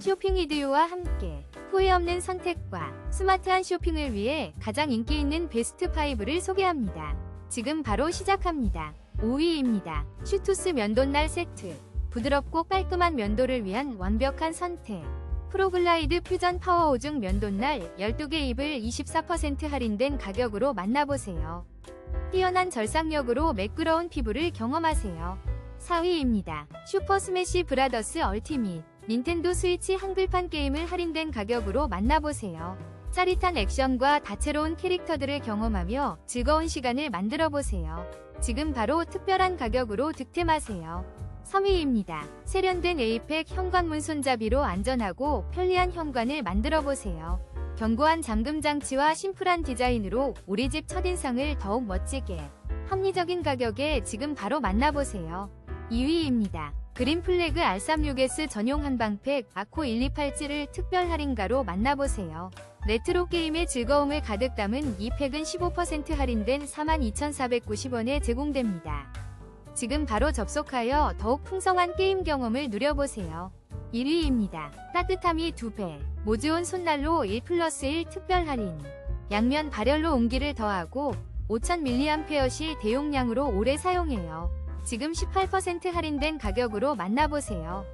쇼핑 이디오와 함께 후회 없는 선택과 스마트한 쇼핑을 위해 가장 인기 있는 베스트 5를 소개합니다. 지금 바로 시작합니다. 5위입니다. 슈투스 면도날 세트. 부드럽고 깔끔한 면도를 위한 완벽한 선택. 프로글라이드 퓨전 파워 오중 면도날 12개 입을 24% 할인된 가격으로 만나보세요. 뛰어난 절삭력으로 매끄러운 피부를 경험하세요. 4위입니다. 슈퍼 스매시 브라더스 얼티밋. 닌텐도 스위치 한글판 게임을 할인된 가격으로 만나보세요. 짜릿한 액션과 다채로운 캐릭터들을 경험하며 즐거운 시간을 만들어 보세요. 지금 바로 특별한 가격으로 득템하세요. 3위입니다. 세련된 에이펙 현관문 손잡이로 안전하고 편리한 현관을 만들어 보세요. 견고한 잠금 장치와 심플한 디자인으로 우리 집 첫인상을 더욱 멋지게 합리적인 가격에 지금 바로 만나보세요. 2위입니다. 그린 플래그 R36S 전용 한방팩 아코 1287을 특별 할인가로 만나보세요. 레트로 게임의 즐거움을 가득 담은 이 팩은 15% 할인된 42,490원에 제공됩니다. 지금 바로 접속하여 더욱 풍성한 게임 경험을 누려보세요. 1위입니다. 따뜻함이 2배. 모즈온 손난로 1 플러스 1 특별 할인. 양면 발열로 온기를 더하고 5000mAh 대용량으로 오래 사용해요. 지금 18% 할인된 가격으로 만나보세요.